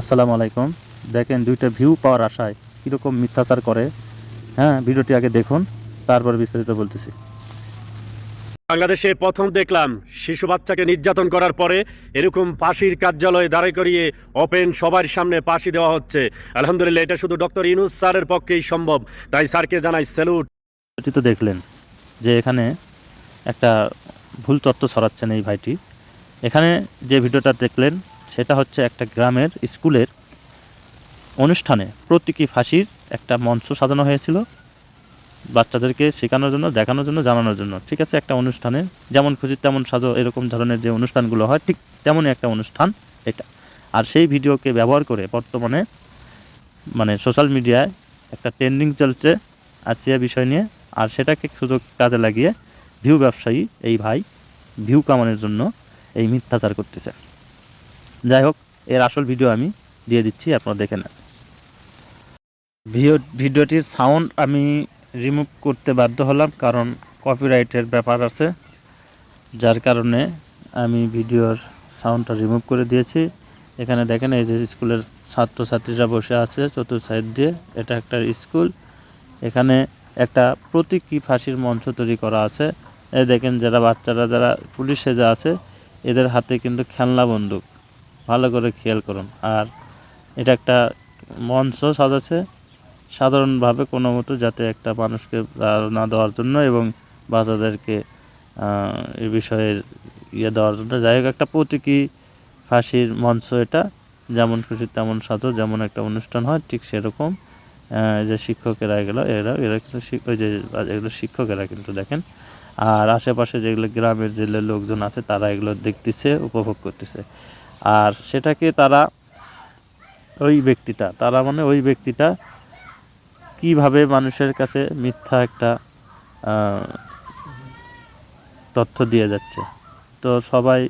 আসসালামু আলাইকুম। দেখেন দুইটা ভিউ পাওয়ার আশায় কীরকম মিথ্যাচার করে। হ্যাঁ ভিডিওটি আগে দেখুন তারপর বিস্তারিত বলতেছি। বাংলাদেশে প্রথম দেখলাম শিশু বাচ্চাকে নির্যাতন করার পরে এরকম ফাঁসির কার্যালয়ে দাঁড়ায় করিয়ে ওপেন সবার সামনে ফাঁসি দেওয়া হচ্ছে। আলহামদুলিল্লাহ এটা শুধু ডক্টর ইনুস স্যারের পক্ষেই সম্ভব। তাই স্যারকে জানাই স্যালুট তো দেখলেন যে এখানে একটা ভুল তথ্য ছড়াচ্ছেন এই ভাইটি। এখানে যে ভিডিওটা দেখলেন সেটা হচ্ছে একটা গ্রামের স্কুলের অনুষ্ঠানে প্রতীকী ফাঁসির একটা মঞ্চ সাজানো হয়েছিল বাচ্চাদেরকে শেখানোর জন্য, দেখানোর জন্য, জানানোর জন্য। ঠিক আছে, একটা অনুষ্ঠানে যেমন খুশি তেমন সাজো, এরকম ধরনের যে অনুষ্ঠানগুলো হয়, ঠিক তেমনই একটা অনুষ্ঠান এটা। আর সেই ভিডিওকে ব্যবহার করে বর্তমানে মানে সোশ্যাল মিডিয়ায় একটা ট্রেন্ডিং চলছে আসিয়া বিষয় নিয়ে, আর সেটাকে সুযোগ কাজে লাগিয়ে ভিউ ব্যবসায়ী এই ভাই ভিউ কামানোর জন্য এই মিথ্যাচার করতেছে। যাই হোক, এর আসল ভিডিও আমি দিয়ে দিচ্ছি, আপনারা দেখে নেন। ভিডিও ভিডিওটির সাউন্ড আমি রিমুভ করতে বাধ্য হলাম, কারণ কপিরাইটের ব্যাপার আছে, যার কারণে আমি ভিডিওর সাউন্ডটা রিমুভ করে দিয়েছি। এখানে দেখেন, এই যে স্কুলের ছাত্রছাত্রীরা বসে আছে চতুর্থ সাইড দিয়ে, এটা একটা স্কুল। এখানে একটা প্রতীকী ফাঁসির মঞ্চ তৈরি করা আছে। এই দেখেন, যারা বাচ্চারা, যারা পুলিশ সেজে আছে, এদের হাতে কিন্তু খেলনা বন্দুক। ভালো করে খেয়াল করুন। আর এটা একটা মঞ্চ সাজাচ্ছে। সাধারণভাবে কোনো মতো যাতে একটা মানুষকে না দেওয়ার জন্য এবং বাচ্চাদেরকে এ এই বিষয়ে ইয়ে দেওয়ার জন্য। যাই হোক, একটা প্রতীকী ফাঁসির মঞ্চ এটা। যেমন খুশি তেমন সাজো যেমন একটা অনুষ্ঠান হয়, ঠিক সেরকম। যে শিক্ষকেরা এগুলো, এরা এরা কিন্তু ওই যে এগুলো শিক্ষকেরা কিন্তু দেখেন। আর আশেপাশে যেগুলো গ্রামের যে লোকজন আছে, তারা এগুলো দেখতেছে, উপভোগ করতেছে। আর সেটাকে তারা ওই ব্যক্তিটা, তারা মানে ওই ব্যক্তিটা কীভাবে মানুষের কাছে মিথ্যা একটা তথ্য দিয়ে যাচ্ছে। তো সবাই